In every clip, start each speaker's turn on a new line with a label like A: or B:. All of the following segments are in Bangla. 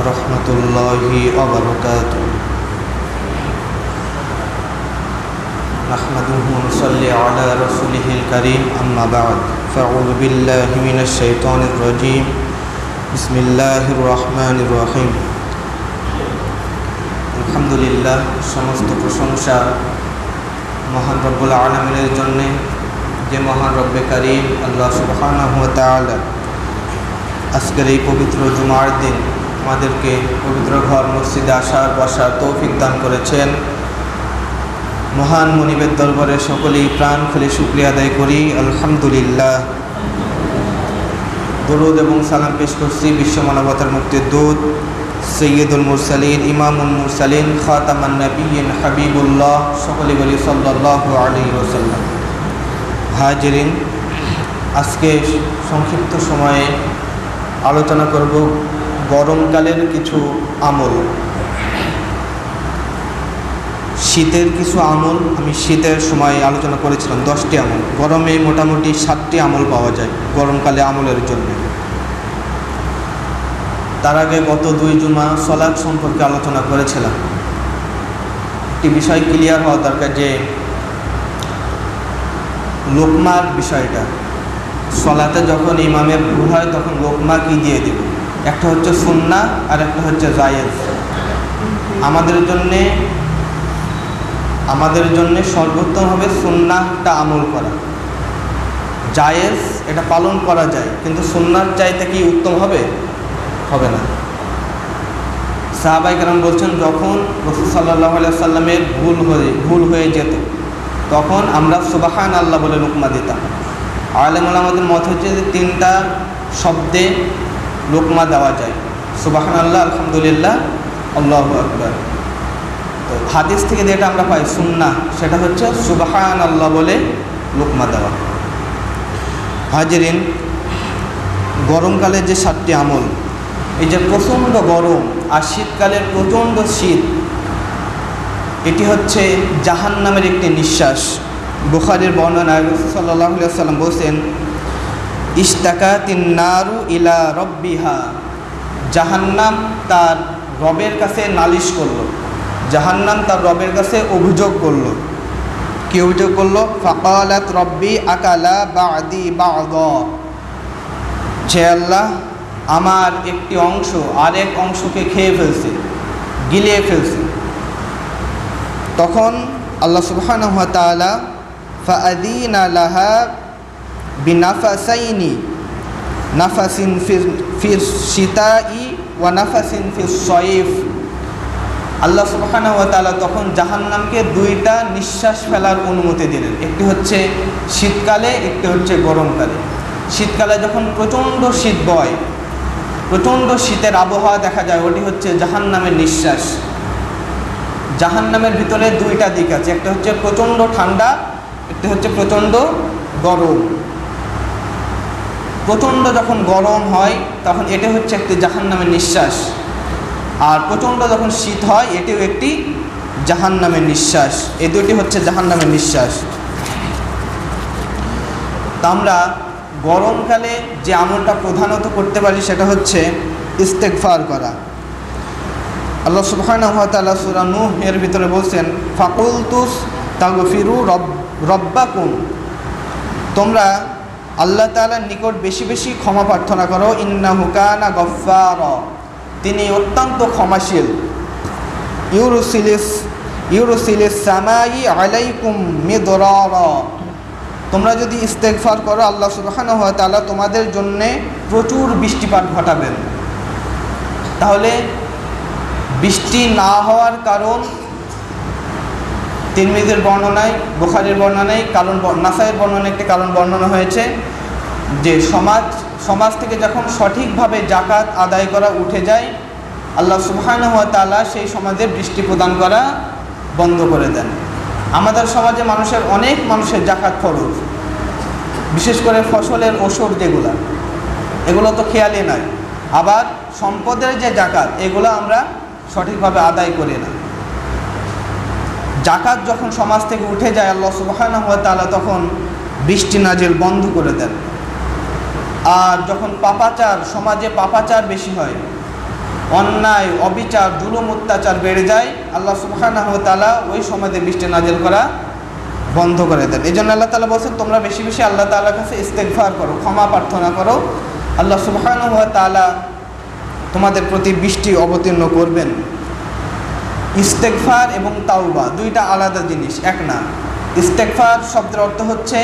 A: ورحمة الله وبركاته نحمده ونصلي على رسوله الكريم أما بعد فأعوذ بالله من الشيطان الرجيم بسم الله الرحمن الرحيم আলহামদুলিল্লাহ সমস্ত প্রশংসা মহান রব্বুল আলমিনের জন্যে যে মহান রব্বে করিম আল্লাহ সুবহানাহু ওয়া তাআলা আজকের এই পবিত্র জুমার দিন আমাদেরকে পবিত্র ঘর, মসজিদে আসার, বসার তৌফিক দান করেছেন। মহান মনিবের দরবারে সকলেই প্রাণ খুলে শুক্রিয়া আদায় করি। আলহামদুলিল্লাহ। দরুদ এবং সালাম পেশ করছি বিশ্ব মানবতার মুক্তির দূত, সৈয়দুল মুরসালিন, ইমামুল মুরসালিন, খাতামান নবীন হাবিবুল্লাহ, সকলে বলি সাল্লাহ আলী ওসাল্লাম হাজিরিন, আজকে সংক্ষিপ্ত সময়ে আলোচনা করব গরমকালের কিছু আমল। শীতের কিছু আমল আমি শীতের সময় আলোচনা করেছিলাম, দশটি আমল। গরমে মোটামুটি সাতটি আমল পাওয়া যায় গরমকালে আমলের জন্য। তার আগে গত দুই জুমা সলাদ সম্পর্কে আলোচনা করেছিলাম। একটি বিষয় ক্লিয়ার হওয়া দরকার যে, লোকমার বিষয়টা। সলাতে যখন ইমামের ভুল হয় তখন লোকমা কি দিয়ে দেব? একটা হচ্ছে সুন্না আর একটা হচ্ছে জায়েজ। আমাদের জন্যে, আমাদের জন্য সর্বোত্তম হবে সুন্নাহটা আমল করা। জায়েজ এটা পালন করা যায়, কিন্তু সুন্নার চাইতে কি উত্তম হবে? হবে না। সাহাবাই কারণ বলছেন, যখন রসুল সাল্লাহ সাল্লামের ভুল হয়ে ভুল হয়ে যেত, তখন আমরা সুবাহান আল্লাহ বলে লোকমা দিতাম। আলেমুল আমাদের মত হচ্ছে যে তিনটা শব্দে লোকমা দেওয়া যায়। সুবাহান আল্লাহ আলহামদুলিল্লাহ, আল্লাহ আকবর। তো হাদিস থেকে যেটা আমরা পাই সুন্না সেটা হচ্ছে সুবাহান আল্লাহ বলে লোকমা দেওয়া। হাজিরিন, গরমকালে যে সাতটি আমল, এই যে প্রচণ্ড গরম আর শীতকালের প্রচণ্ড শীত, এটি হচ্ছে জাহান নামের একটি নিঃশ্বাস। বুখারির বর্ণনা সাল্লাহ সাল্লাম বলছেন ইস্তাকা ইলা রব্বিহা। জাহান্নাম তার রবের কাছে নালিশ করল। জাহান্নাম তার রবের কাছে অভিযোগ করল। কি অভিযোগ করল? ফাকালাত রব্বি আকালা বাদি বাদ। যে আল্লাহ, আমার একটি অংশ আরেক অংশকে খেয়ে ফেলছে, গিলিয়ে ফেলছে। তখন আল্লাহ আলাহা বিনাফাসাইনি নাফাসিন ফির সীতাই ওয়া নাফাসিন ফির সয়েফ আল্লাহ সুবহানা ওয়া তাআলা তখন জাহান্নামকে দুইটা নিঃশ্বাস ফেলার অনুমতি দিলেন। একটি হচ্ছে শীতকালে, একটি হচ্ছে গরমকালে। শীতকালে যখন প্রচণ্ড শীত বয়, প্রচণ্ড শীতের আবহাওয়া দেখা যায়, ওটি হচ্ছে জাহান্নামের নিঃশ্বাস। জাহান্নামের ভিতরে দুইটা দিক আছে, একটা হচ্ছে প্রচণ্ড ঠান্ডা, একটি হচ্ছে প্রচণ্ড গরম। প্রচণ্ড যখন গরম হয়, তখন এটা হচ্ছে একটি জাহান্নামের নিঃশ্বাস। আর প্রচণ্ড যখন শীত হয়, এটিও একটি জাহান নামের নিঃশ্বাস। এই দুটি হচ্ছে জাহান নামের নিঃশ্বাস। তা আমরা গরমকালে যে আমলটা প্রধানত করতে পারি, সেটা হচ্ছে ইস্তেকফার করা। আল্লাহ সুবাহানহতালা সুরানু এর ভিতরে বলছেন, ফাকুলতুস তাগফিরু রব, রব্বাকুম। তোমরা আল্লাহ তালার নিকট বেশি বেশি ক্ষমা প্রার্থনা করো। ইন্না হুকানা গফার তিনি অত্যন্ত ক্ষমাশীল। ইউরুসিলিস ইউরুসিলিস সামাই আলাইকুম মিদর তোমরা যদি ইস্তেকফার করো, আল্লাহ সুবাহান হয় তাহলে তোমাদের জন্যে প্রচুর বৃষ্টিপাত ঘটাবেন। তাহলে বৃষ্টি না হওয়ার কারণ তিরমিদের বর্ণনায়, বুখারের বর্ণনায় কারণ নাসাইয়ের বর্ণনায় একটি কারণ বর্ণনা হয়েছে যে সমাজ সমাজ থেকে যখন সঠিকভাবে জাকাত আদায় করা উঠে যায়, আল্লাহ সুবহান হওয়া তালা সেই সমাজে বৃষ্টি প্রদান করা বন্ধ করে দেন। আমাদের সমাজে মানুষের অনেক মানুষের জাকাত খরচ বিশেষ করে ফসলের ওষুধ যেগুলা, এগুলো তো খেয়ালই নয়। আবার সম্পদের যে জাকাত, এগুলো আমরা সঠিকভাবে আদায় করি না। জাকাত যখন সমাজ থেকে উঠে যায়, আল্লাহ সুবাহানা হওয়া তালা তখন বৃষ্টি নাজেল বন্ধ করে দেন। আর যখন পাপাচার, সমাজে পাপাচার বেশি হয়, অন্যায়, অবিচার, জুলুম, অত্যাচার বেড়ে যায়, আল্লাহ সুবহানাহু ওয়া তালা ওই সময়তে বৃষ্টি নাজেল করা বন্ধ করে দেন। এই জন্য আল্লাহ তালা বলছেন, তোমরা বেশি বেশি আল্লাহ তাআলার কাছে ইস্তেকফার করো, ক্ষমা প্রার্থনা করো। আল্লাহ সুবহানাহু ওয়া তাআলা তোমাদের প্রতি বৃষ্টি অবতীর্ণ করবেন। ইস্তেকফার এবং তাওবা, দুইটা আলাদা জিনিস, এক না। ইস্তেকফার শব্দের অর্থ হচ্ছে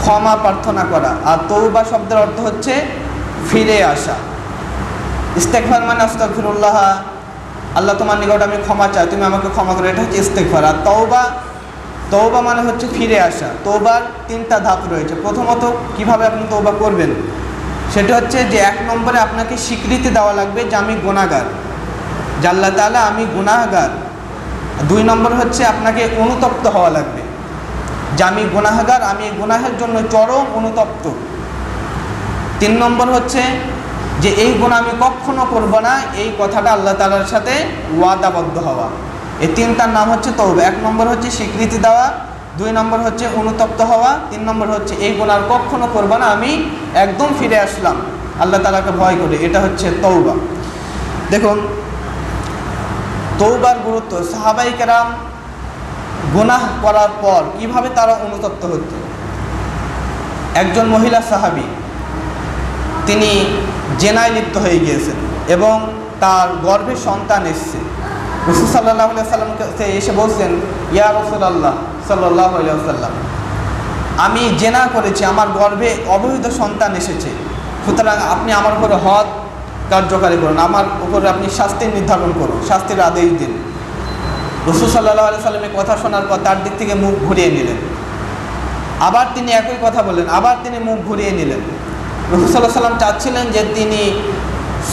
A: ক্ষমা প্রার্থনা করা, আর তৌবা শব্দের অর্থ হচ্ছে ফিরে আসা। ইস্তেকফার মানে আস্তাগফিরুল্লাহ, আল্লাহ তোমার নিকট আমি ক্ষমা চাই, তুমি আমাকে ক্ষমা করো, এটা হচ্ছে ইস্তেকফার আর তৌবা তৌবা মানে হচ্ছে ফিরে আসা। তৌবার তিনটা ধাপ রয়েছে। প্রথমত, কীভাবে আপনি তৌবা করবেন? সেটা হচ্ছে যে এক নম্বরে আপনাকে স্বীকৃতি দেওয়া লাগবে যে আমি গুণাগার জাল্লা তালা আমি গুনাহগার। দুই নম্বর হচ্ছে আপনাকে অনুতপ্ত হওয়া লাগবে। যে আমি গুনাহগার, আমি গুনাহের জন্য চরম অনুতপ্ত। তিন নম্বর হচ্ছে যে এই গুণ আমি কখনো করব না, এই কথাটা আল্লাহ তালার সাথে ওয়াদাবদ্ধ হওয়া। এই তিনটার নাম হচ্ছে তৌবা এক নম্বর হচ্ছে স্বীকৃতি দেওয়া, দুই নম্বর হচ্ছে অনুতপ্ত হওয়া, তিন নম্বর হচ্ছে এই গুণ আর কখনো করব না, আমি একদম ফিরে আসলাম। আল্লাহ তালাকে ভয় করে। এটা হচ্ছে তৌবা দেখুন তৌবার গুরুত্ব। সাহাবাই কেরাম গুনাহ করার পর কীভাবে তারা অনুতপ্ত হতো? একজন মহিলা সাহাবি, তিনি জেনায় লিপ্ত হয়ে গিয়েছেন এবং তার গর্ভে সন্তান এসছে। রসুল সাল্লাহ সাল্লামকে এসে বলছেন, ইয়া রসুল্লাহ সাল্লাহ সাল্লাম আমি জেনা করেছি, আমার গর্ভে অবৈধ সন্তান এসেছে। সুতরাং আপনি আমার উপরে হদ কার্যকারী করুন। আমার উপরে আপনি শাস্তি নির্ধারণ করুন, শাস্তির আদেশ দিন। রসুল সাল্লাহ আলি সাল্লামের কথা শোনার পর তার দিক থেকে মুখ ঘুরিয়ে নিলেন। আবার তিনি একই কথা বললেন, আবার তিনি মুখ ঘুরিয়ে নিলেন। রসুল সাল্লাহ সাল্লাম চাচ্ছিলেন যে তিনি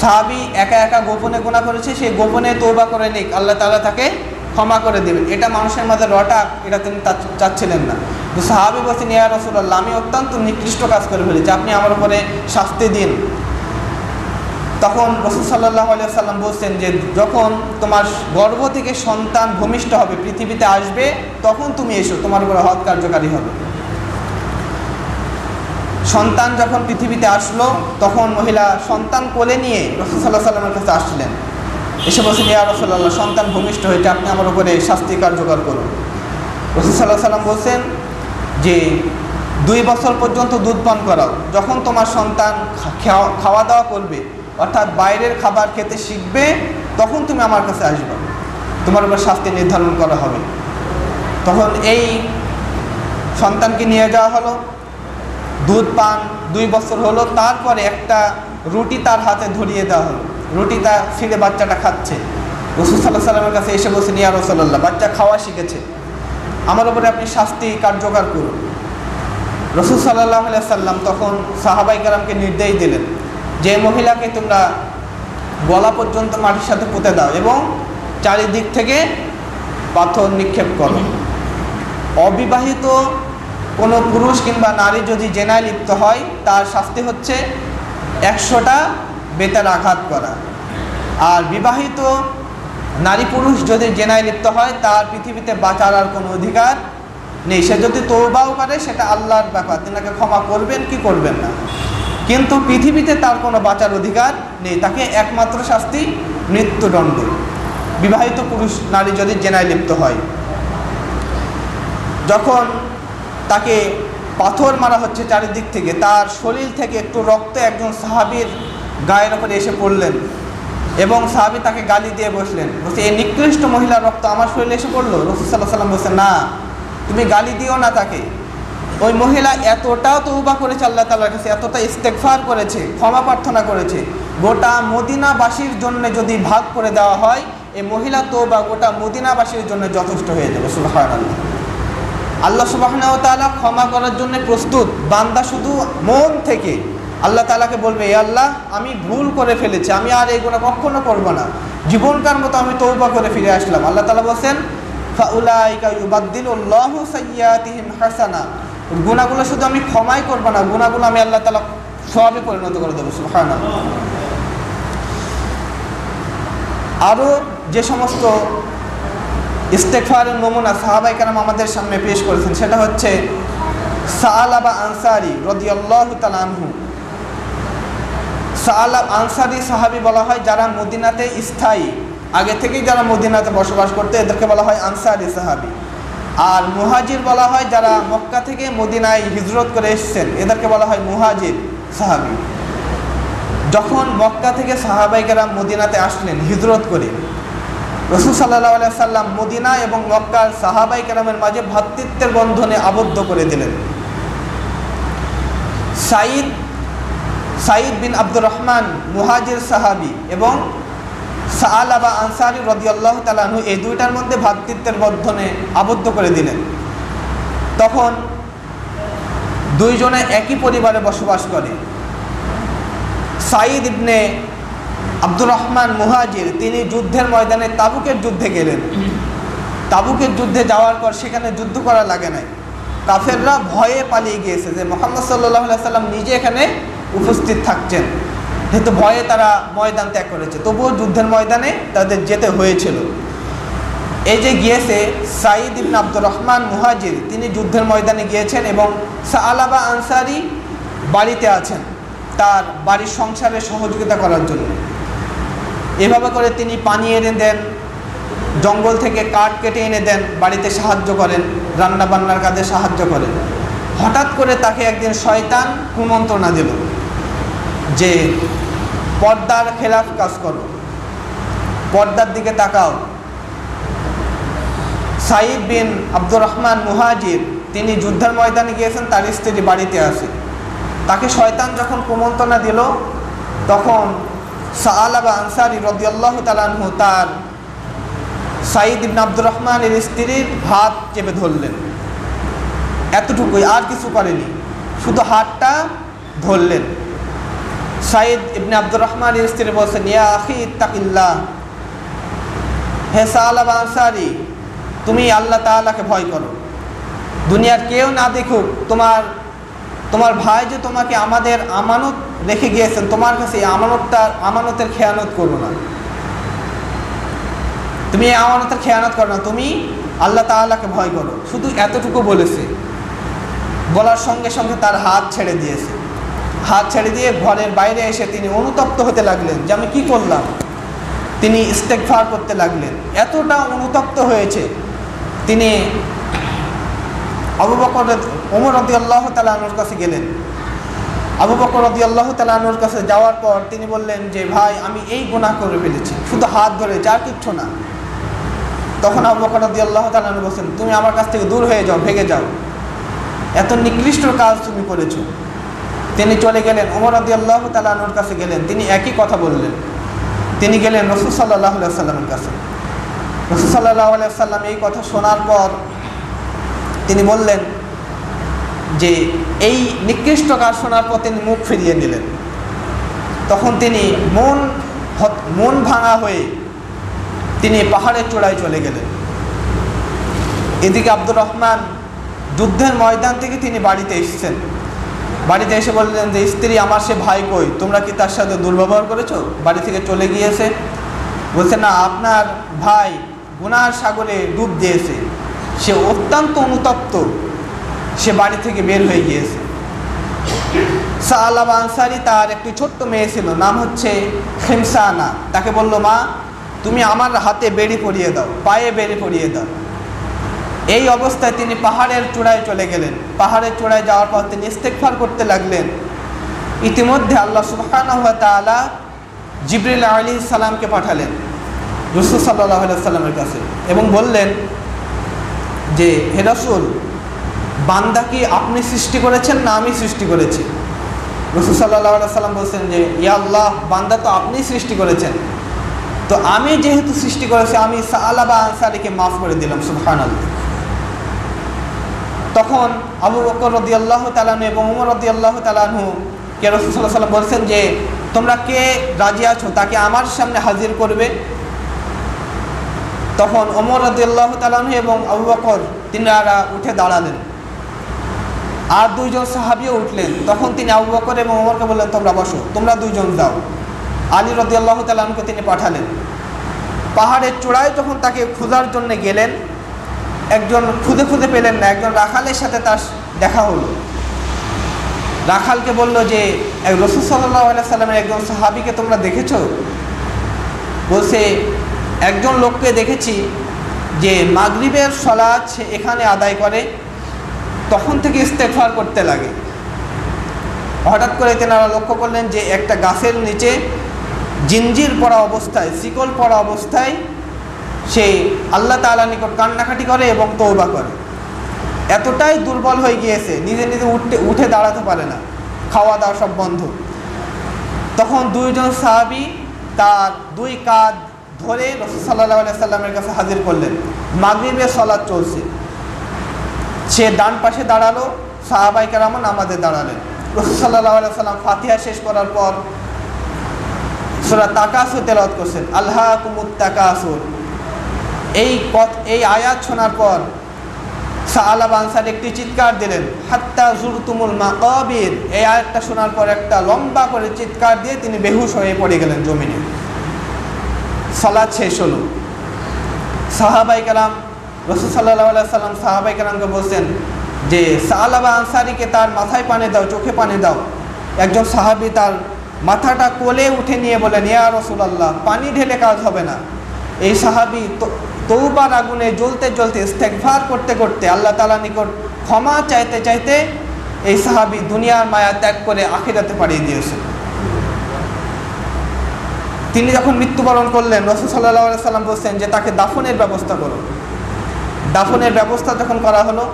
A: সাহাবি একা একা গোপনে গোনা করেছে, সেই গোপনে তৌবা করে নিক, আল্লাহ তালা তাকে ক্ষমা করে দেবেন। এটা মানুষের মাঝে রটা, এটা তিনি চাচ্ছিলেন না। সাহাবি বলছেন, ইয়া রসুল্লাহ আমি অত্যন্ত নিকৃষ্ট কাজ করে ফেলেছি, আপনি আমার উপরে শাস্তি দিন। তখন রসুল সাল্লাহ সাল্লাম বলছেন যে যখন তোমার গর্ভ থেকে সন্তান ভূমিষ্ঠ হবে, পৃথিবীতে আসবে, তখন তুমি এসো, তোমার উপরে হদ কার্যকারী হবে। সন্তান যখন পৃথিবীতে আসলো, তখন মহিলা সন্তান কোলে নিয়ে রসুল সাল্লাহ সাল্লামের কাছে আসছিলেন। এসে বলছেন, ইয়া রসুল্লাহ সন্তান ভূমিষ্ঠ হয়েছে আপনি আমার উপরে শাস্তি কার্যকর করুন। রসুল সাল্লাহ সাল্লাম বলছেন যে, দুই বছর পর্যন্ত দুধ পান করাও। যখন তোমার সন্তান খাওয়া দাওয়া করবে অর্থাৎ বাইরের খাবার খেতে শিখবে, তখন তুমি আমার কাছে আসবে। তোমার উপর শাস্তি নির্ধারণ করা হবে। তখন এই সন্তানকে নিয়ে যাওয়া হলো। দুধ পান দুই বছর হলো, তারপরে একটা রুটি তার হাতে ধরিয়ে দেওয়া হলো। রুটি তার ছিঁড়ে বাচ্চাটা খাচ্ছে। রসুল সাল্লাহ সাল্লামের কাছে এসে বলছেন ইয়া রসল্লাহ বাচ্চা খাওয়া শিখেছে। আমার উপরে আপনি শাস্তি কার্যকর করুন। রসুল সাল্লাহ সাল্লাম তখন সাহাবাই কালামকে নির্দেশ দিলেন। যে মহিলাকে তোমরা গলা পর্যন্ত মাটির সাথে পুঁতে দাও এবং চারিদিক থেকে পাথর নিক্ষেপ করো। অবিবাহিত কোনো পুরুষ কিংবা নারী যদি জেনায় লিপ্ত হয়, তার শাস্তি হচ্ছে একশোটা বেতার আঘাত করা। আর বিবাহিত নারী পুরুষ যদি জেনায় লিপ্ত হয়, তার পৃথিবীতে বাঁচার আর কোনো অধিকার নেই। সে যদি তৌবাও করে, সেটা আল্লাহর ব্যাপার। তিনাকে ক্ষমা করবেন কি করবেন না? কিন্তু পৃথিবীতে তার কোনো বাঁচার অধিকার নেই। তাকে একমাত্র শাস্তি মৃত্যুদণ্ড। বিবাহিত পুরুষ, নারী যদি জেনায় লিপ্ত হয়। যখন তাকে পাথর মারা হচ্ছে চারিদিক থেকে, তার শরীর থেকে একটু রক্ত একজন সাহাবির গায়ের ওপরে এসে পড়লেন এবং সাহাবি তাকে গালি দিয়ে বসলেন। বলছে এই নিকৃষ্ট মহিলার রক্ত আমার শরীরে এসে পড়ল? রসুল সাল্লাহ সাল্লাম বলছে না, তুমি গালি দিও না তাকে। ওই মহিলা এতটাও তৌবা করেছে আল্লাহ তালার কাছে, এতটা ইস্তেকফার করেছে, ক্ষমা প্রার্থনা করেছে। গোটা মদিনাবাসীর জন্য যদি ভাগ করে দেওয়া হয়, এই মহিলা তৌবা গোটা মদিনাবাসীর জন্য যথেষ্ট হয়ে যাবে সুবাহ আল্লাহ সুবাহ তালা ক্ষমা করার জন্য প্রস্তুত, বান্দা শুধু মন থেকে। আল্লাহ তালাকে বলবে, এ আল্লাহ, আমি ভুল করে ফেলেছি, আমি আর এইগুলো কখনো করব না। জীবনকার মতো আমি তৌবা করে ফিরে আসলাম। আল্লাহ তালা বলছেন হাসানা। গুণাগুলো শুধু আমি ক্ষমাই করব না, গুণাগুলো আমি আল্লাহ তালা সবে পরিণত করে দেবো সুহানা আরও যে সমস্ত ইস্তেকফারের নমুনা সাহাবাই কালাম আমাদের সামনে পেশ করেছেন, সেটা হচ্ছে সাহালাবা আনসারি রদিয়াল্লাহ তালানহু সাহালাব আনসারি সাহাবি বলা হয় যারা মদিনাতে স্থায়ী, আগে থেকেই যারা মদিনাতে বসবাস করতে, এদেরকে বলা হয় আনসারি সাহাবি। আর মুহাজির বলা হয় যারা মক্কা থেকে মদিনায় হিজরত করে এসছেন, এদেরকে বলা হয় মুহাজির সাহাবি। যখন মক্কা থেকে সাহাবাইকেরা মদিনাতে আসলেন হিজরত করে, রসুল সাল্লাহ আলিয়া সাল্লাম মদিনা এবং মক্কার সাহাবাই কেরামের মাঝে ভ্রাতৃত্বের বন্ধনে আবদ্ধ করে দিলেন। সাইদ সাইদ বিন আব্দুর রহমান মুহাজির সাহাবি এবং সাহালাবা আনসারি রদিয়াল্লাহ তালাহু এই দুইটার মধ্যে ভ্রাতৃত্বের বন্ধনে আবদ্ধ করে দিলেন। তখন দুইজনে একই পরিবারে বসবাস করে। সাঈদ ইবনে আব্দুর রহমান মুহাজির, তিনি যুদ্ধের ময়দানে তাবুকের যুদ্ধে গেলেন। তাবুকের যুদ্ধে যাওয়ার পর সেখানে যুদ্ধ করা লাগে নাই। কাফেররা ভয়ে পালিয়ে গিয়েছে যে মোহাম্মদ সাল্লাহ সাল্লাম নিজে এখানে উপস্থিত থাকছেন। যেহেতু ভয়ে তারা ময়দান ত্যাগ করেছে। তবুও যুদ্ধের ময়দানে তাদের যেতে হয়েছিল। এই যে গিয়েছে সাইদ ইবন আব্দুর রহমান মুহাজির, তিনি যুদ্ধের ময়দানে গিয়েছেন এবং সাআলাবা আনসারি বাড়িতে আছেন তার বাড়ির সংসারে সহযোগিতা করার জন্য। এভাবে করে তিনি পানি এনে দেন, জঙ্গল থেকে কাঠ কেটে এনে দেন, বাড়িতে সাহায্য করেন রান্না বান্নার কাজে সাহায্য করেন। হঠাৎ করে তাকে একদিন শয়তান কুমন্ত্রণা দিল যে পর্দার খেলাফ কাজ করো। পর্দার দিকে তাকাও। সাইদ বিন আব্দুর রহমান মুহাজির, তিনি যুদ্ধের ময়দানে গিয়েছেন, তার স্ত্রী বাড়িতে আসে। তাকে শয়তান যখন কুমন্ত্রণা দিল, তখন সাআলাবা আনসারি রদিয়াল্লাহ তালানহু তার সাইদ ইবন আব্দুর রহমানের স্ত্রীর হাত চেপে ধরলেন। এতটুকুই, আর কিছু করেনি। শুধু হাতটা ধরলেন। সাইদ ইবনে আব্দুর রহমানের স্ত্রী বলছেন, ইয়া আখি, ইত্তাকিল্লাহ। হে সাআলাবা আনসারি, তুমি আল্লাহ তাআলাকে ভয় করো। দুনিয়ার কেউ না দেখুক, তোমার তোমার ভাই যে তোমাকে আমাদের আমানত রেখে গিয়েছেন, তোমার কাছে এই আমানতটা আমানতের খেয়ানত করো না। তুমি এই আমানতের খেয়ানত করো না, তুমি আল্লাহ তাআলাকে ভয় করো। শুধু এতটুকু বলেছে। বলার সঙ্গে সঙ্গে তার হাত ছেড়ে দিয়েছে। হাত ছেড়ে দিয়ে ঘরের বাইরে এসে তিনি অনুতপ্ত হতে লাগলেন যে আমি কী করলাম? তিনি ইস্তেকফার করতে লাগলেন। এতটা অনুতপ্ত হয়েছে। তিনি আবু বকর ওমর রদি আল্লাহ তালানুর কাছে গেলেন। আবু বকর রদি আল্লাহ তালানুর কাছে যাওয়ার পর তিনি বললেন যে, ভাই, আমি এই গুণা করে ফেলেছি। শুধু হাত ধরে, যার কিচ্ছু না। তখন আবু বকর রদি আল্লাহ তালানু বলছেন, তুমি আমার কাছ থেকে দূর হয়ে যাও ভেগে যাও। এত নিকৃষ্ট কাজ তুমি করেছ। তিনি চলে গেলেন। ওমর রদি আল্লাহ তালানুর কাছে গেলেন। তিনি একই কথা বললেন। তিনি গেলেন রসুল সাল্লাহ সাল্লামের কাছে। রসুল সাল্লাহ সাল্লাম এই কথা শোনার পর তিনি বললেন যে, এই নিকৃষ্ট কাজ শোনার পর তিনি মুখ ফিরিয়ে নিলেন। তখন তিনি মন মন ভাঙা হয়ে তিনি পাহাড়ের চূড়ায় চলে গেলেন। এদিকে আব্দুর রহমান যুদ্ধের ময়দান থেকে তিনি বাড়িতে এসেছেন। বাড়িতে এসে বললেন যে, স্ত্রী, আমার সে ভাই কই? তোমরা কি তার সাথে দুর্ব্যবহার করেছ? বাড়ি থেকে চলে গিয়েছে। বলছে, না, আপনার ভাই গুনার সাগরে ডুব দিয়েছে। সে অত্যন্ত অনুতপ্ত। সে বাড়ি থেকে বের হয়ে গিয়েছে। সাহালাব আনসারি তার একটি ছোট্ট মেয়ে ছিল, নাম হচ্ছে খেমসানা তাকে বলল, মা, তুমি আমার হাতে বেড়ি পরিয়ে দাও, পায়ে বেড়ি পরিয়ে দাও। এই অবস্থায় তিনি পাহাড়ের চূড়ায় চলে গেলেন। পাহাড়ের চূড়ায় যাওয়ার পর তিনি ইস্তেকফার করতে লাগলেন। ইতিমধ্যে আল্লাহ সুবাহ তালা আলী সালামকে পাঠালেন রসুল সাল্লাহ সাল্লামের কাছে এবং বললেন যে হেরাসুল বান্দা কি আপনি সৃষ্টি করেছেন না আমি সৃষ্টি করেছি? রসুল সাল্লাহ সাল্লাম বলছেন যে, ইয়া আল্লাহ, বান্দা তো আপনি সৃষ্টি করেছেন। তো আমি যেহেতু সৃষ্টি করেছি, আমি সালাবা আনসারিকে মাফ করে দিলাম সুবহান আল্লাহ তখন আবু বকর রদি আল্লাহ তালানু এবং উমর রদি আল্লাহ তালানহু কে রসুল সাল্লাহ সাল্লাম বলছেন যে, তোমরা কে রাজি আছো? তাকে আমার সামনে হাজির করবে? তখন ওমর রদিয়াল্লাহ তালানহু এবং আবু বকর তিনারা উঠে দাঁড়ালেন। আর দুইজন সাহাবিও উঠলেন। তখন তিনি আবু বকর এবং ওমরকে বললেন, তোমরা বসো, তোমরা দুইজন যাও। আলী রদিয়াল্লাহ তালানকে তিনি পাঠালেন। পাহাড়ের চূড়ায় যখন তাকে খোঁজার জন্য গেলেন একজন খুদে খুদে পেলেন না, একজন রাখালের সাথে তার দেখা হলো। রাখালকে বলল যে রসুল সাল্লাহ সাল্লামের একজন সাহাবিকে তোমরা দেখেছ? বলছে, একজন লোককে দেখেছি যে মাগরিবের সলাদ সে এখানে আদায় করে, তখন থেকে ইস্তেফার করতে লাগে। হঠাৎ করে তেনারা লক্ষ্য করলেন যে একটা গাছের নিচে জিঞ্জির পড়া অবস্থায়, শিকল পড়া অবস্থায় সে আল্লাহ তালা নিকট কান্নাকাটি করে এবং তৌবা করে। এতটাই দুর্বল হয়ে গিয়েছে, নিজে নিজে উঠতে, উঠে দাঁড়াতে পারে না। খাওয়া দাওয়া সব বন্ধ। তখন দুইজন সাহাবি তার দুই কাঁধ ধরে রসুল সাল্লাহ সাল্লামের কাছে হাজির করলেন। মাগরিবের সলাদ চলছে। সে ডান পাশে দাঁড়াল সাহাবাই কেরামান আমাদের দাঁড়ালেন। রসুল সাল্লাহ সাল্লাম ফাতিহা শেষ করার পর সোরা তাকাসু তেলত করছেন। আল্লাহ কুমুদ তাকাসুর। এই পথ, এই আয়াত শোনার পর সাহালাব আনসার একটি চিৎকার দিলেন, হাত্তা জুরতুমুল মাকাবির। এই আয়াতটা শোনার পর একটা লম্বা করে চিৎকার দিয়ে তিনি বেহুশ হয়ে পড়ে গেলেন জমিনে। সালাদ শেষ হলো। সাহাবাই কালাম রসুল সাল্লাহ সাল্লাম সাহাবাই কালামকে বলছেন যে সাহালাবা আনসারিকে তার মাথায় পানি দাও, চোখে পানি দাও। একজন সাহাবি তার মাথাটা কোলে উঠে নিয়ে বলেন ইয়া রসুলাল্লাহ, পানি ঢেলে কাজ হবে না। এই সাহাবি তৌবার আগুনে জ্বলতে জ্বলতে ইস্তেকভার করতে করতে আল্লাহ তালা নিকট ক্ষমা চাইতে চাইতে এই সাহাবি দুনিয়ার মায়া ত্যাগ করে আখিরাতে পাড়িয়ে দিয়েছে। তিনি যখন মৃত্যুবরণ করলেন, রসুল সাল্লাহ সাল্লাম বলছেন যে তাকে দাফনের ব্যবস্থা করো। দাফনের ব্যবস্থা যখন করা হলো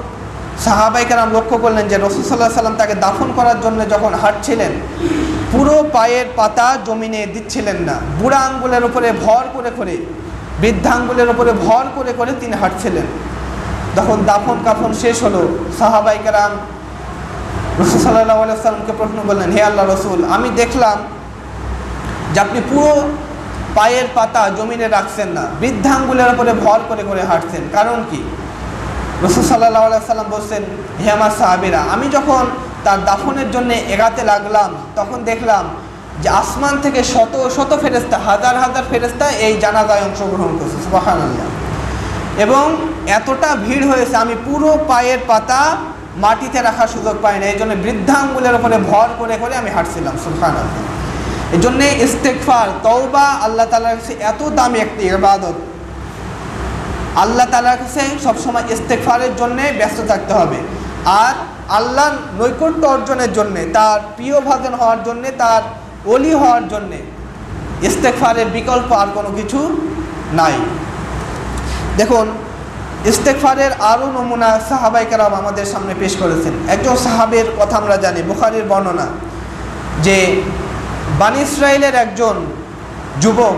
A: সাহাবাইকারাম লক্ষ্য করলেন যে রসুল সাল্লাহ সাল্লাম তাকে দাফন করার জন্য যখন হাঁটছিলেন, পুরো পায়ের পাতা জমিনে দিচ্ছিলেন না, বুড়া আঙ্গুলের উপরে ভর করে করে বৃদ্ধাঙ্গুলের উপরে ভর করে করে তিনি হাঁটছিলেন। তখন দাফন কাফন শেষ হলো। সাহাবাইকারাম রসুল সাল্লাহ সাল্লামকে প্রশ্ন করলেন, হে আল্লাহ রসুল, আমি দেখলাম যে আপনি পুরো পায়ের পাতা জমিনে রাখছেন না, বৃদ্ধাঙ্গুলের উপরে ভর করে করে হাঁটছেন। কারণ কি? রসুল সাল্লাহ সাল্লাম বলছেন, হে আমার সাহাবিরা, আমি যখন তার দাফনের জন্য এগাতে লাগলাম, তখন দেখলাম যে আসমান থেকে শত শত ফেরেস্তা হাজার হাজার ফেরেস্তা এই জানাজায় অংশগ্রহণ করছে সুবাহান এবং এতটা ভিড় হয়েছে, আমি পুরো পায়ের পাতা মাটিতে রাখার সুযোগ পাই না এই জন্য বৃদ্ধাঙ্গুলের উপরে ভর করে করে আমি হাঁটছিলাম আল্লাহ এই জন্যে ইস্তেকফার তওবা আল্লাহ তালার কাছে এত দামি একটি ইবাদত। আল্লাহ তালার কাছে সবসময় ইস্তেকফারের জন্যে ব্যস্ত থাকতে হবে। আর আল্লাহর নৈকট্য অর্জনের জন্যে, তার প্রিয় ভাজন হওয়ার জন্যে তার অলি হওয়ার জন্যে ইস্তেকফারের বিকল্প আর কোনো কিছু নাই। দেখুন ইস্তেকফারের আরও নমুনা সাহাবাইকারাম আমাদের সামনে পেশ করেছেন। একজন সাহাবের কথা আমরা জানি, বুখারির বর্ণনা, যে বানি ইসরায়েলের একজন যুবক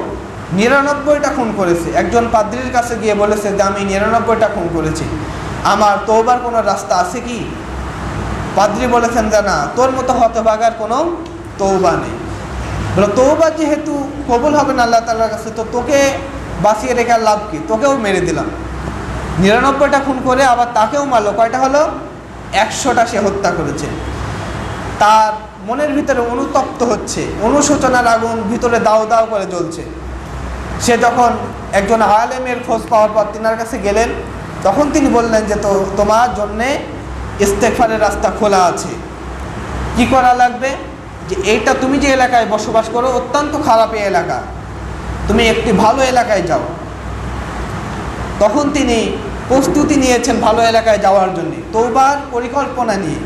A: নিরানব্বইটা খুন করেছে। একজন পাদ্রির কাছে গিয়ে বলেছে যে, আমি নিরানব্বইটা খুন করেছি। আমার তোবার কোনো রাস্তা আছে কি? পাদ্রি বলেছেন যে, না, তোর মতো হতভাগার কোনো তৌবা নেই। বলো, তৌবা যেহেতু কবুল হবে না আল্লাহ তালার কাছে, তো তোকে বাঁচিয়ে রেখে আর লাভ কি? তোকেও মেরে দিলাম। নিরানব্বইটা খুন করে আবার তাকেও মারলো। কয়টা হলো? একশোটা সে হত্যা করেছে। তার মনের ভিতরে অনুতপ্ত হচ্ছে, অনুশোচনার আগুন ভিতরে দাও দাও করে জ্বলছে। সে যখন একজন আলেমের খোঁজ পাওয়ার পর তিনার কাছে গেলেন, তখন তিনি বললেন যে, তো তোমার জন্যে ইস্তেকফারের রাস্তা খোলা আছে। কি করা লাগবে? যে এইটা তুমি যে এলাকায় বসবাস করো, অত্যন্ত খারাপ এলাকা। তুমি একটি ভালো এলাকায় যাও। তখন তিনি প্রস্তুতি নিয়েছেন ভালো এলাকায় যাওয়ার জন্য। তৌবার পরিকল্পনা নিয়ে।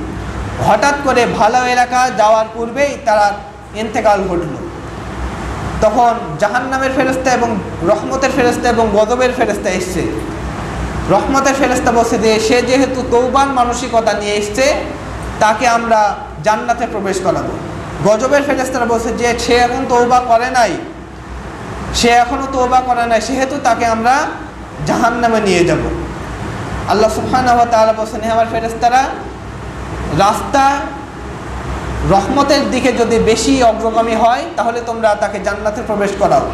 A: হঠাৎ করে ভালো এলাকা যাওয়ার পূর্বেই তারা ইন্তেকাল ঘটল। তখন জাহান্নামের ফেরস্তা এবং রহমতের ফেরস্তা এবং গজবের ফেরস্তা এসছে। রহমতের ফেরস্তা বসে যে, সে যেহেতু তৌবান মানসিকতা নিয়ে এসছে, তাকে আমরা জান্নাতে প্রবেশ করাবো। গজবের ফেরেস্তারা বলছে যে সে এখন তৌবা করে নাই। সে এখনও তৌবা করে নাই, সেহেতু তাকে আমরা জাহান নামে নিয়ে যাব। আল্লাহ সুফান তালা বলছেন আমার ফেরেস্তারা রাস্তা রহমতের দিকে যদি বেশি অগ্রগামী হয়, তাহলে তোমরা তাকে জান্নাতে প্রবেশ করাও।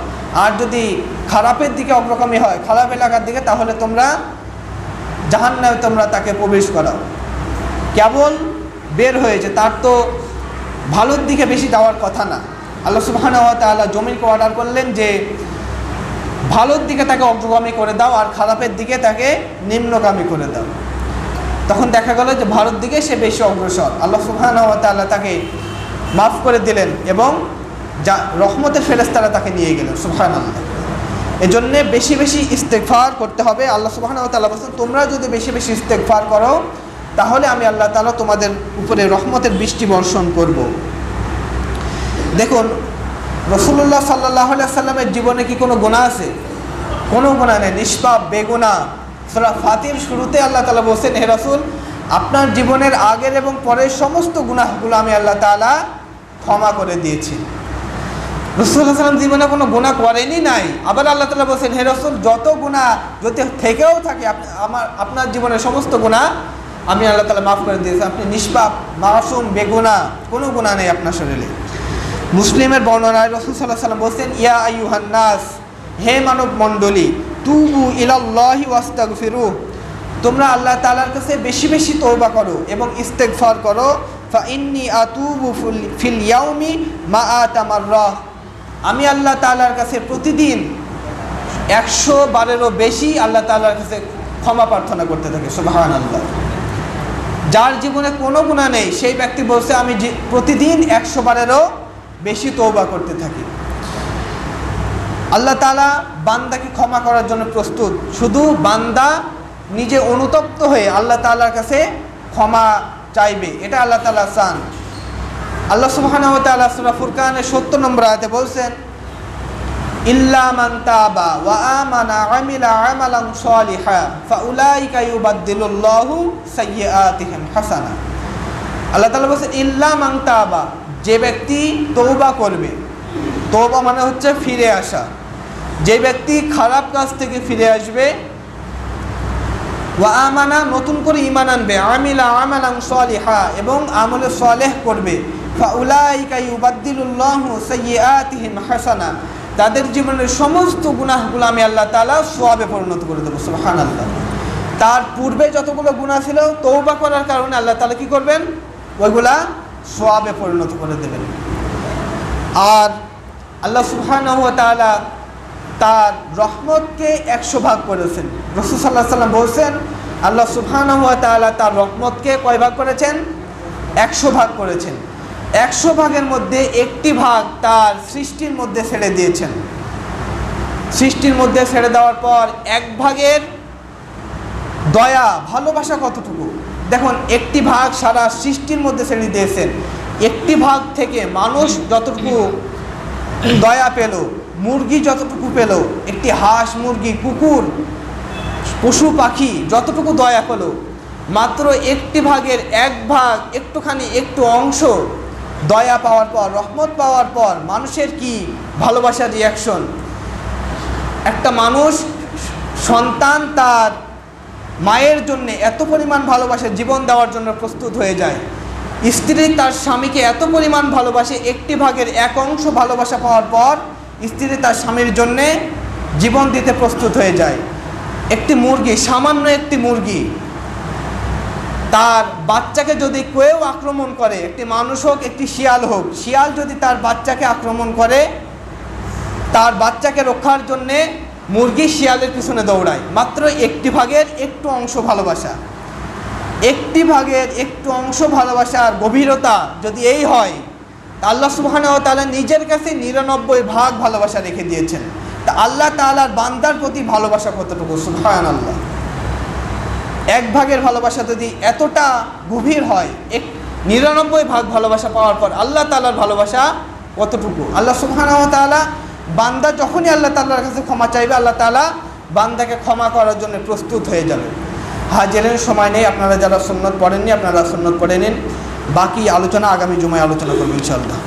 A: আর যদি খারাপের দিকে অগ্রগামী হয়, খারাপ এলাকার দিকে, তাহলে তোমরা জাহান্নামে তোমরা তাকে প্রবেশ করাও। কেবল বের হয়েছে, তার তো ভালোর দিকে বেশি যাওয়ার কথা না। আল্লাহ সুবাহান তাল্লাহ জমিনকে অর্ডার করলেন যে, ভালোর দিকে তাকে অগ্রগামী করে দাও আর খারাপের দিকে তাকে নিম্নগামী করে দাও। তখন দেখা গেল যে ভারত দিকে সে বেশি অগ্রসর। আল্লাহ সুবহান তাআলা তাকে মাফ করে দিলেন এবং যা রহমতের ফেরেস্তারা তাকে নিয়ে গেলেন সুবহান আল্লাহ এজন্যে বেশি বেশি ইস্তেকফার করতে হবে। আল্লাহ সুবহান তাআলা বলছেন, তোমরা যদি বেশি বেশি ইস্তেকফার করো তাহলে আমি আল্লাহ তাআলা তোমাদের উপরে রহমতের বৃষ্টি বর্ষণ করব। দেখুন রসুল্লাহ সাল্লাহ সাল্লামের জীবনে কি কোনো গুণা আছে? কোনো গুণা নেই, নিষ্পাপ বেগুনা সুরা ফাতির শুরুতে আল্লাহ তালা বলছেন, হে রসুল, আপনার জীবনের আগের এবং পরের সমস্ত গুণাগুলো আমি আল্লাহ তালা ক্ষমা করে দিয়েছি। রসুল্লাহ সাল্লাম জীবনে কোনো গুণা করেনি, নাই। আবার আল্লাহ তালা বলছেন, হে রসুল, যত গুণা যদি থেকেও থাকে আমার, আপনার জীবনের সমস্ত গুণা আমি আল্লাহ তালা মাফ করে দিয়েছি। আপনি নিষ্পাপ, মাসুম, বেগুনা, কোনো গুণা নেই আপনার শরীরে। মুসলিমের বর্ণনায় রসুল সাল্লাহ সাল্লাম বলছেন, ইয়া আইয়ুহান্নাস হে মানব মণ্ডলী তুবু ইলাল্লাহি ওয়াস্তাগফিরু। তোমরা আল্লাহ তালার কাছে বেশি বেশি তওবা করো এবং ইস্তেগফার করো। ফা ইন্নি আতুবু ফিল ইয়াউমি মা আতামার রহ আমি আল্লাহ তালার কাছে প্রতিদিন একশো বারেরও বেশি আল্লাহ তালার কাছে ক্ষমা প্রার্থনা করতে থাকে সুবহান আল্লাহ যার জীবনে কোনো গুণা নেই, সেই ব্যক্তি বলছে, আমি প্রতিদিন একশো বারেরও বেশি তৌবা করতে থাকি। আল্লাহ তালা বান্দাকে ক্ষমা করার জন্য প্রস্তুত। শুধু বান্দা নিজে অনুতপ্ত হয়ে আল্লাহ তালার কাছে ক্ষমা চাইবে, এটা আল্লাহ তালা চান। আল্লাহ তাআলা ফুরকানের 70 নম্বর আয়াতে বলছেন তাবা আমিলা আল্লাহ যে ব্যক্তি তওবা করবে, তওবা মানে হচ্ছে ফিরে আসা। যে ব্যক্তি খারাপ কাজ থেকে ফিরে আসবে, ওয়া আমানা নতুন করে ইমান আনবে, আমিলা আমালান সালিহা, এবং আমলে সালেহ করবে, ফাউলাইকা ইউবাদদিলুল্লাহু সাইয়্যাতিহিম হাসানা। তাদের জীবনের সমস্ত গুনাহগুলো আমি আল্লাহ তাআলা সোয়াবে পরিণত করে দেবো, সুবহানাল্লাহ। তার পূর্বে যতগুলো গুনাহ ছিল তৌবা করার কারণে আল্লাহ তাআলা কি করবেন? ওইগুলা সোয়াবে পরিণত করে দেবেন। আর আল্লাহ সুবহানাহু ওয়া তাআলা তার রহমতকে একশো ভাগ করেছেন। রসুল সাল্লাহ সাল্লাম বলছেন, আল্লাহ সুবহানাহু ওয়া তাআলা তার রহমতকে কয় ভাগ করেছেন? একশো ভাগ করেছেন। একশো ভাগের মধ্যে একটি ভাগ তার সৃষ্টির মধ্যে ছেড়ে দিয়েছেন। সৃষ্টির মধ্যে ছেড়ে দেওয়ার পর এক ভাগের দয়া, ভালোবাসা কতটুকু? দেখুন, একটি ভাগ সারা সৃষ্টির মধ্যে ছেড়ে দিয়েছেন। একটি ভাগ থেকে মানুষ যতটুকু দয়া পেল, মুরগি যতটুকু পেল, একটি হাঁস, মুরগি, কুকুর, পশু, পাখি যতটুকু দয়া পেল, মাত্র একটি ভাগের এক ভাগ, একটুখানি একটু অংশ দয়া পাওয়ার পর, রহমত পাওয়ার পর মানুষের কি ভালোবাসার রিয়াকশন একটা মানুষ, সন্তান তার মায়ের জন্য এত পরিমাণ ভালোবাসে, জীবন দেওয়ার জন্য প্রস্তুত হয়ে যায়। স্ত্রী তার স্বামীকে এত পরিমাণ ভালোবাসে, একটি ভাগের এক অংশ ভালোবাসা পাওয়ার পর স্ত্রী তার স্বামীর জন্যে জীবন দিতে প্রস্তুত হয়ে যায়। একটি মুরগি, সামান্য একটি মুরগি তার বাচ্চাকে যদি কেউ আক্রমণ করে, একটি মানুষ হোক, একটি শিয়াল হোক, শিয়াল যদি তার বাচ্চাকে আক্রমণ করে, তার বাচ্চাকে রক্ষার জন্যে মুরগি শিয়ালের পিছনে দৌড়ায়। মাত্র একটি ভাগের একটু অংশ ভালোবাসা। একটি ভাগের একটু অংশ ভালোবাসার গভীরতা যদি এই হয়, তা আল্লাহ সুবহানাহু ওয়া তাআলা নিজের কাছে নিরানব্বই ভাগ ভালোবাসা রেখে দিয়েছেন। তা আল্লাহ তাআলার বান্দার প্রতি ভালোবাসা কতটুকু? সুবহান আল্লাহ এক ভাগের ভালোবাসা যদি এতটা গভীর হয়, এক নিরানব্বই ভাগ ভালোবাসা পাওয়ার পর আল্লাহ তালার ভালোবাসা কতটুকু? আল্লাহ সুবহানাহু ওয়া তাআলা বান্দা যখনই আল্লাহ তাআলার কাছে ক্ষমা চাইবে, আল্লাহ তাআলা বান্দাকে ক্ষমা করার জন্য প্রস্তুত হয়ে যাবে। হাজিরের সময় নেই, আপনারা যারা সুন্নত পড়েননি, আপনারা সুন্নত পড়ে নিন। বাকি আলোচনা আগামী জুমায় আলোচনা করব ইনশাআল্লাহ।